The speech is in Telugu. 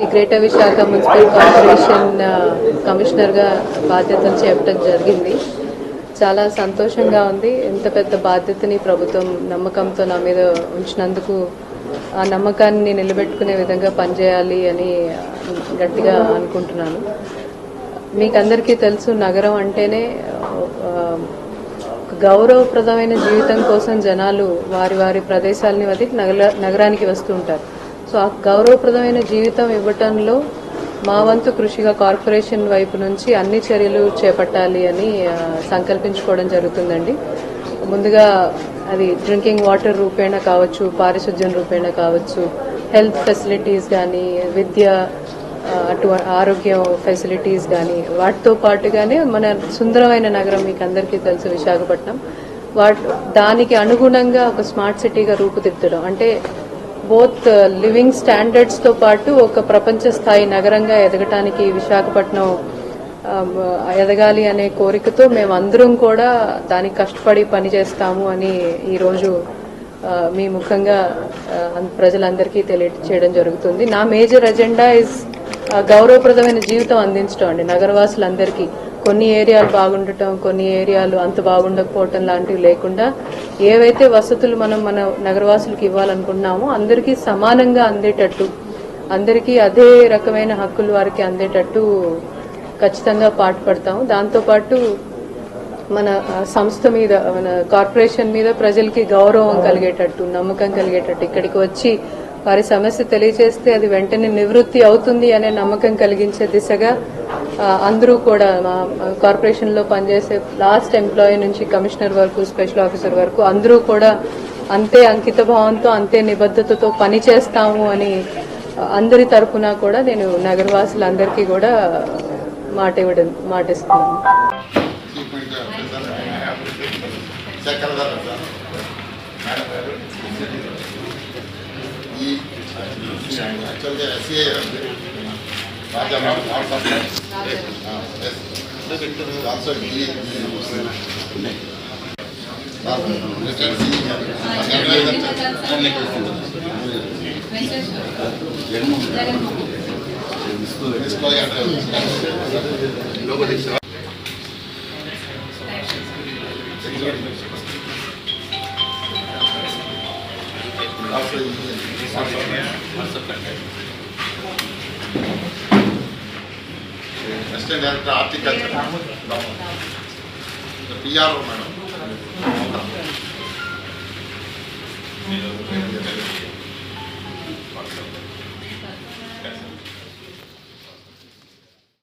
ఈ గ్రేటర్ విశాఖ మున్సిపల్ కార్పొరేషన్ కమిషనర్గా బాధ్యతలు చేపట్టడం జరిగింది. చాలా సంతోషంగా ఉంది. ఇంత పెద్ద బాధ్యతని ప్రభుత్వం నమ్మకంతో నా మీద ఉంచినందుకు ఆ నమ్మకాన్ని నిలబెట్టుకునే విధంగా పనిచేయాలి అని గట్టిగా అనుకుంటున్నాను. మీకు అందరికీ తెలుసు నగరం అంటేనే గౌరవప్రదమైన జీవితం కోసం జనాలు వారి వారి ప్రదేశాలని వదిలి నగరానికి వస్తూ ఉంటారు. సో ఆ గౌరవప్రదమైన జీవితం ఇవ్వటంలో మా వంతు కృషిగా కార్పొరేషన్ వైపు నుంచి అన్ని చర్యలు చేపట్టాలి అని సంకల్పించుకోవడం జరుగుతుందండి. ముందుగా అది డ్రింకింగ్ వాటర్ రూపేణ కావచ్చు పారిశుద్ధ్యం రూపేణ కావచ్చు హెల్త్ ఫెసిలిటీస్ కానీ విద్య అటు ఆరోగ్య ఫెసిలిటీస్ కానీ వాటితో పాటుగానే మన సుందరమైన నగరం మీకు అందరికీ తెలుసు విశాఖపట్నం. వాట్ దానికి అనుగుణంగా ఒక స్మార్ట్ సిటీగా రూపుదిద్దడం. అంటే బోత్ uh, లివింగ్ స్టాండర్డ్స్తో పాటు ఒక ప్రపంచ స్థాయి నగరంగా ఎదగటానికి విశాఖపట్నం um, uh, ఎదగాలి అనే కోరికతో మేము అందరం కూడా దానికి కష్టపడి పనిచేస్తాము అని ఈరోజు uh, మీ ముఖంగా ప్రజలందరికీ తెలియచేయడం జరుగుతుంది. నా మేజర్ ఎజెండా ఇస్ గౌరవప్రదమైన జీవితం అందించడం అండి నగరవాసులందరికీ. కొన్ని ఏరియాలు బాగుండటం కొన్ని ఏరియాలు అంత బాగుండకపోవటం లాంటివి లేకుండా ఏవైతే వసతులు మనం మన నగరవాసులకు ఇవ్వాలనుకుంటున్నామో అందరికీ సమానంగా అందేటట్టు అందరికీ అదే రకమైన హక్కులు వారికి అందేటట్టు ఖచ్చితంగా పాటుపడతాము. దాంతోపాటు మన సంస్థ మీద మన కార్పొరేషన్ మీద ప్రజలకి గౌరవం కలిగేటట్టు నమ్మకం కలిగేటట్టు ఇక్కడికి వచ్చి వారి సమస్య తెలియజేస్తే అది వెంటనే నివృత్తి అవుతుంది అనే నమ్మకం కలిగించే దిశగా అందరూ కూడా మా కార్పొరేషన్లో పనిచేసే లాస్ట్ ఎంప్లాయీ నుంచి కమిషనర్ వరకు స్పెషల్ ఆఫీసర్ వరకు అందరూ కూడా అంతే అంకిత భావంతో అంతే నిబద్ధతతో పని చేస్తాము అని అందరి తరపున కూడా నేను నగరవాసులందరికీ కూడా మాట ఇవ్వడం చక్కెర ధర సార్ మేడం గారు ఈ యాక్చువల్గా ఎస్సీఐ అండి రాజా మేడం ఆల్సో ఈ assistant director horticulture PRO madam